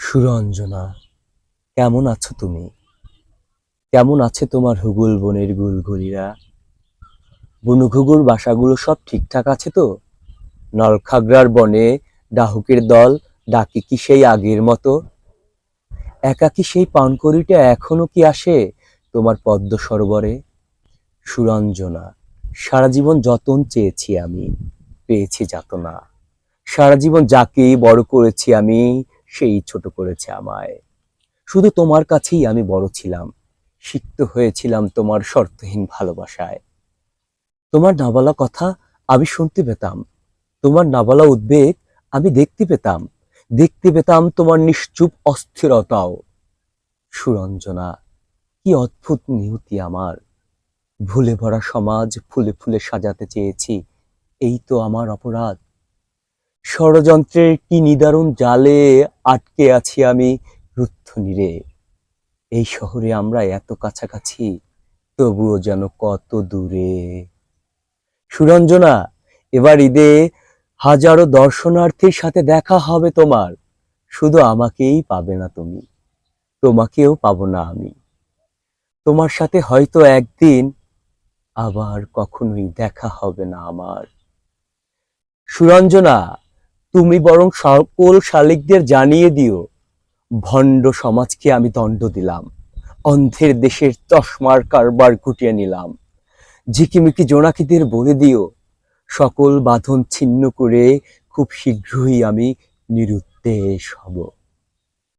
সুরঞ্জনা, কেমন আছো তুমি? কেমন আছে তোমার হুগুল বনের গুলগুলিরা? বুনুঘুঘুর বাসাগুলো সব ঠিকঠাক আছে তো? নলখাগড়ার বনে ডাহুকের দল ডাকে কি সেই আগের মতো? একা কি সেই পানকড়িটা এখনও কি আসে তোমার পদ্ম সরোবরে? সুরঞ্জনা, সারা জীবন যতন চেয়েছি আমি, পেয়েছি যাতনা। সারা জীবন যাকেই বড় করেছি আমি সেই ছোট করেছে আমায়। শুধু তোমার কাছেই আমি বড় ছিলাম, সিক্ত হয়েছিলাম তোমার শর্তহীন ভালোবাসায়। তোমার না বলা কথা আমি শুনতে পেতাম, তোমার না বলা উদ্বেগ আমি দেখতে পেতাম দেখতে পেতাম তোমার নিশ্চুপ অস্থিরতাও। সুরঞ্জনা, কি অদ্ভুত নিয়তি আমার। ভুলে ভরা সমাজ ফুলে ফুলে সাজাতে চেয়েছি, এই তো আমার অপরাধ। ষড়যন্ত্রের কি নিদারুণ জালে আটকে আছি আমি রুদ্ধ নীরে এই শহরে আমরা এত কাছাকাছি, তবুও যেন কত দূরে। সুরঞ্জনা, এবার ঈদে হাজারো দর্শনার্থীর সাথে দেখা হবে তোমার। শুধু আমাকেই পাবে না তুমি, তোমাকেও পাবো না আমি। তোমার সাথে হয়তো একদিন আবার কখনোই দেখা হবে না আমার। সুরঞ্জনা তুমি বরং সকল শালিকদের জানিয়ে দিও, ভণ্ড সমাজকে আমি দণ্ড দিলাম, অন্ধের দেশের তসমার কারবার কুটিয়ে নিলাম। ঝিকিমিকি জোনাকিদের বলে দিও, সকল বাঁধন ছিন্ন করে খুব শীঘ্রই আমি নিরুদ্দেশ হব।